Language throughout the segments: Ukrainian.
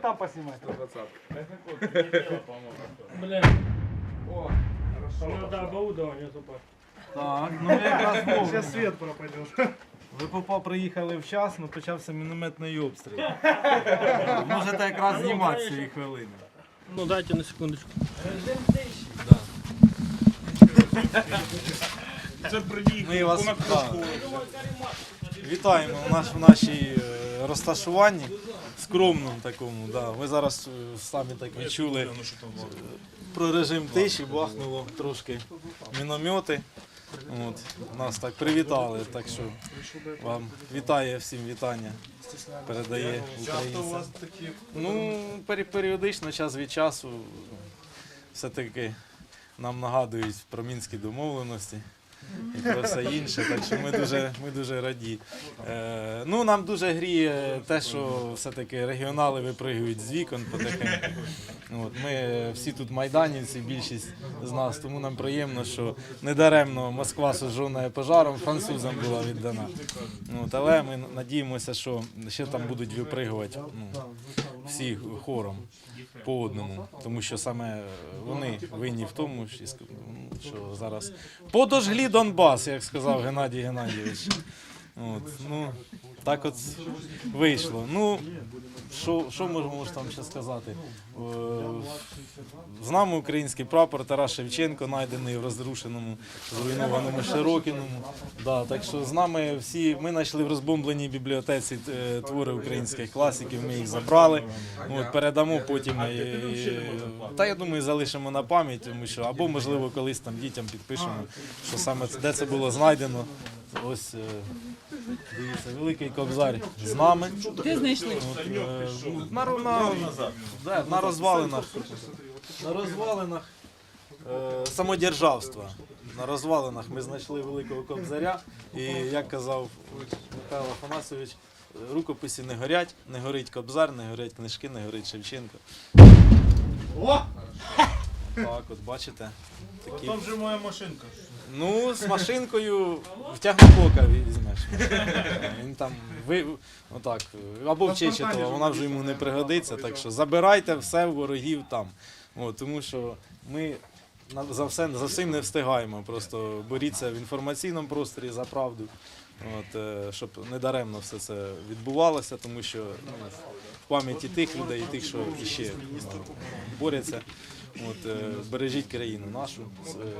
вот там поснимай. Бля, О, по-моему, да, оборудование нету. Так, ну якраз вовремя. Сейчас свет пропадет. Ви попа приїхали вчасно, почався мінометний обстріл. Можете якраз знімати цієї хвилини. Ну дайте на секундочку. Ми вас так, вітаємо в, в нашій е, розташуванні, скромному такому. Да. Ви зараз е, самі так відчули е, про режим тиші, бахнуло трошки міномети. От, нас так привітали, так що вам вітає всім вітання. Передає українцям. Ну, періодично, час від часу, все-таки нам нагадують про мінські домовленості і про все інше. Так що ми дуже, ми дуже раді. Е, ну, нам дуже гріє те, що все-таки регіонали випригують з вікон потихеньку. От, ми всі тут майданівці, більшість з нас, тому нам приємно, що недаремно Москва сожжена пожаром французам була віддана. От, але ми надіємося, що ще там будуть випригувати ну, всі хором по одному, тому що саме вони винні в тому, що- зараз подожглі Донбас, як сказав Геннадій Геннадійович. От, ну, так от вийшло. Ну, що, що можемо ж там ще сказати? Е, З нами український прапор Тарас Шевченко, знайдений в розрушеному, зруйнованому Широкіному. Да, так що з нами всі, ми знайшли в розбомбленій бібліотеці е, твори українських класиків, ми їх забрали. От, передамо потім. е, та я думаю, залишимо на пам'ять, тому що або можливо колись там дітям підпишемо, що саме де це було знайдено. Ось е, дивіться, великий кобзар з нами. Де знайшли? От, е, на, ро- на, да, на розвалинах. На розвалинах е, самодержавства. На розвалинах ми знайшли великого кобзаря. І як казав Михайло Афанасович, рукописи не горять, не горить кобзар, не горять книжки, не горить Шевченко. О! Так, от бачите. Такі. Там же моя машинка. Ну, з машинкою в тягнебока візьмеш. Він там ви отак, або в Чечетова, вона вже йому не пригодиться. Так що забирайте все в ворогів там. От, тому що ми за все за всім не встигаємо. Просто боріться в інформаційному просторі за правду. От, е, щоб не даремно все це відбувалося, тому що ну, в пам'яті тих людей, і тих, що іще ну, борються. От, е, бережіть країну нашу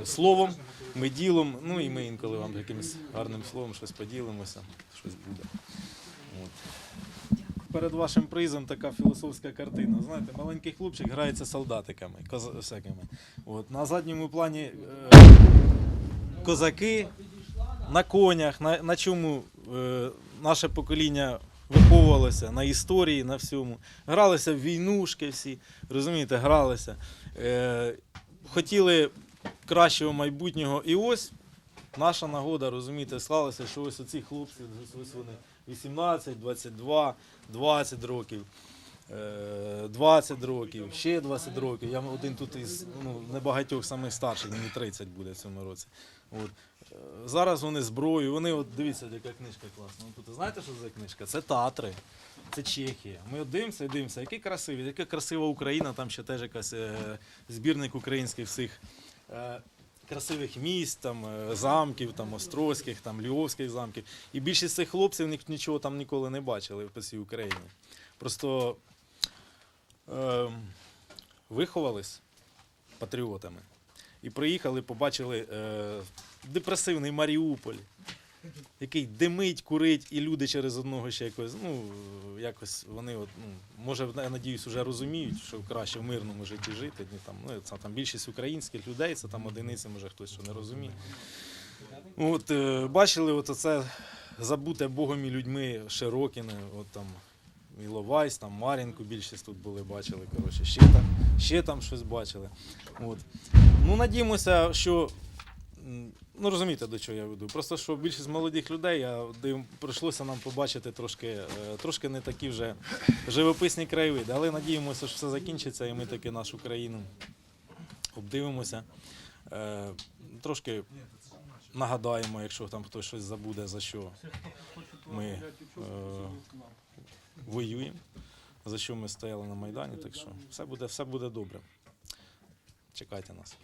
е, словом, ми ділом, ну і ми інколи вам якимось гарним словом щось поділимося, щось буде. От. Перед вашим призом така філософська картина. Знаєте, маленький хлопчик грається солдатиками, коз- всякими. От. На задньому плані е, козаки на конях, на, на чому е, наше покоління виховувалося, на історії, на всьому. Гралися в війнушки всі, розумієте, гралися. Е, хотіли кращого майбутнього. І ось наша нагода, розумієте, склалася, що ось оці хлопці, ось вони 18, 22, 20 років. Е, 20 років, ще 20 років. Я один тут із ну, небагатьох самих старших, мені 30 буде в цьому році. От. Е, Зараз вони зброю, вони от дивіться, яка книжка класна. Тут знаєте, що за книжка? Це Татри, це Чехія. Ми от дивимося і дивимося, який красивий, яка красива Україна, там ще теж якась е, збірник українських всіх. Е, Красивих міст, там, е, замків, там, острозьких, там, львовських замків. І більшість цих хлопців нічого там ніколи не бачили по всій Україні. Просто е, виховались патріотами. І приїхали, побачили е, депресивний Маріуполь, який димить, курить, і люди через одного ще якось, ну, якось вони, от, ну, може, я надіюсь, вже розуміють, що краще в мирному житті жити. Ні, там, ну, це там більшість українських людей, це там одиниці, може хтось що не розуміє. От, е, бачили, от оце забуте Богом і людьми Широкіне, от там Іловайсь, там Мар'їнку більшість тут були, бачили. Коротше, ще там, ще там щось бачили. От. Ну, надіємося, що. Ну, розумієте, до чого я веду. Просто що більшість молодих людей, я див, прийшлося нам побачити трошки, е, трошки не такі вже живописні краєвиди. Але надіємося, що все закінчиться, і ми таки нашу країну обдивимося. Е, трошки нагадаємо, якщо там хтось щось забуде, за що ми е, воюємо. за що ми стояли на Майдані. Так що все буде, все буде добре. Чекайте нас.